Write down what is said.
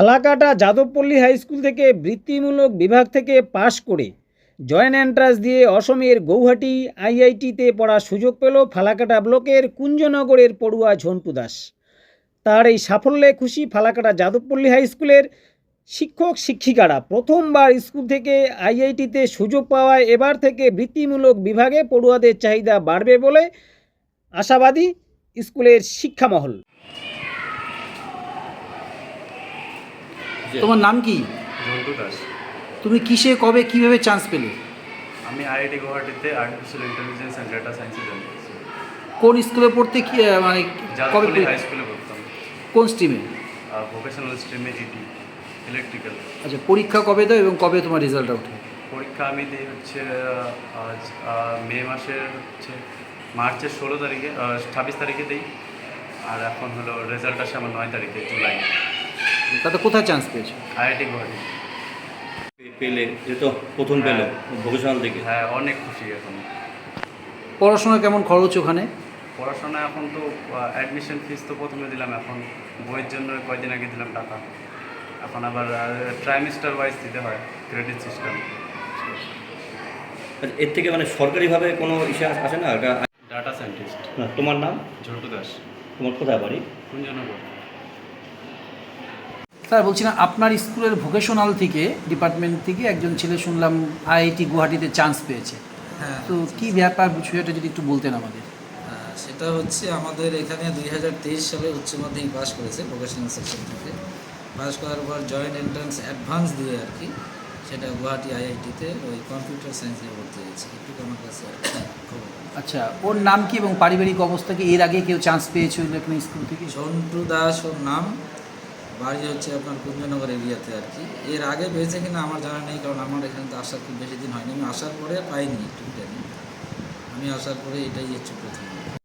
Falakata যাদবপল্লী high school থেকে বৃত্তিমূলক বিভাগ থেকে পাশ করে জয়েন্ট এন্ট্রান্স দিয়ে অসমের গৌহাটি আইআইটিতে পড়ার সুযোগ পেল ফালাকাটা ব্লকের কুঞ্জনগরের পড়ুয়া ঝন্টু দাস। তার এই সাফল্যে খুশি ফালাকাটা যাদবপল্লী হাই স্কুলের শিক্ষক শিক্ষিকারা প্রথমবার স্কুল থেকে আইআইটিতে সুযোগ পাওয়ায় এবার থেকে বৃত্তিমূলক বিভাগে পড়ুয়াদের চাহিদা বাড়বে বলে আশাবাদী স্কুলের শিক্ষামহল। তোমার নাম কি? ঝন্টু দাস। তুমি কিসে কবে কীভাবে চান্স পেলে? আমি আইআইটি গুয়াহাটিতে আর্টিফিশিয়াল ইন্টেলিজেন্স অ্যান্ড ডেটা সায়েন্সে জয়েন করেছি। কোন স্কুলে পড়তে কি মানে কবে হাই স্কুলে পড়তাম। কোন স্ট্রিমে ভোকেশনাল স্ট্রিমে ইটি ইলেকট্রিক্যাল আচ্ছা পরীক্ষা কবে দাও এবং কবে তোমার রেজাল্ট ওঠে পরীক্ষা আমি দিই হচ্ছে আজ মে মাসের হচ্ছে মার্চের ষোলো তারিখে ছাব্বিশ তারিখে দিই। আর এখন হলো রেজাল্ট আসে আমার নয় তারিখে জুলাই। তাতে কোথায় চান্স পেয়েছ? আইআইটি গুয়াহাটি। পেলে যে তো প্রথম পেল ভোকেশনাল থেকে হ্যাঁ অনেক খুশি এখন। পড়াশোনা কেমন খরচ ওখানে? পড়াশোনা এখন তো অ্যাডমিশন ফিস তো প্রথমে দিলাম এখন বইয়ের জন্য কয়দিন আগে দিলাম টাকা। এখন আবার ট্রাইমিস্টার ওয়াইজ দিতে হয় ক্রেডিট সিস্টেম এর থেকে মানে সরকারিভাবে কোনো ইসে আস- না? ডাটা সায়েন্টিস্ট না, তোমার নাম? ঝন্টু দাস। তোমার কোথায় বাড়ি? কুঞ্জনগর। স্যার বলছি না আপনার স্কুলের ভোকেশনাল থেকে ডিপার্টমেন্ট থেকে একজন ছেলে শুনলাম আইআইটি গুয়াহাটিতে চান্স পেয়েছে। হ্যাঁ। তো কি ব্যাপার বিষয়টা যদি একটু বলতেন আমাদের। সেটা হচ্ছে আমাদের এখানে দুই হাজার তেইশ সালে উচ্চ মাধ্যমিক পাস করেছে ভোকেশনাল সেকশন থেকে। পাস করার পর জয়েন্ট এন্ট্রান্স অ্যাডভান্স দিয়ে আর কি সেটা গুয়াহাটি আইআইটিতে ওই কম্পিউটার সায়েন্স ভর্তি হয়েছে। একটু আমার কাছে খবর। আচ্ছা ওর নাম কি এবং পারিবারিক অবস্থা কি? এর আগে কেউ চান্স পেয়েছিল আপনার স্কুল থেকে? ঝন্টু দাস ওর নাম। বাড়ি হচ্ছে আপনার কুঞ্জনগর এরিয়াতে আর কি। এর আগে পেয়েছে কিনা আমার জানা নেই, কারণ আমার এখানে তো আসার খুব বেশি দিন হয়নি। আমি আসার পরে পাইনি একটু আমি আসার পরে এটাই হচ্ছে প্রথম।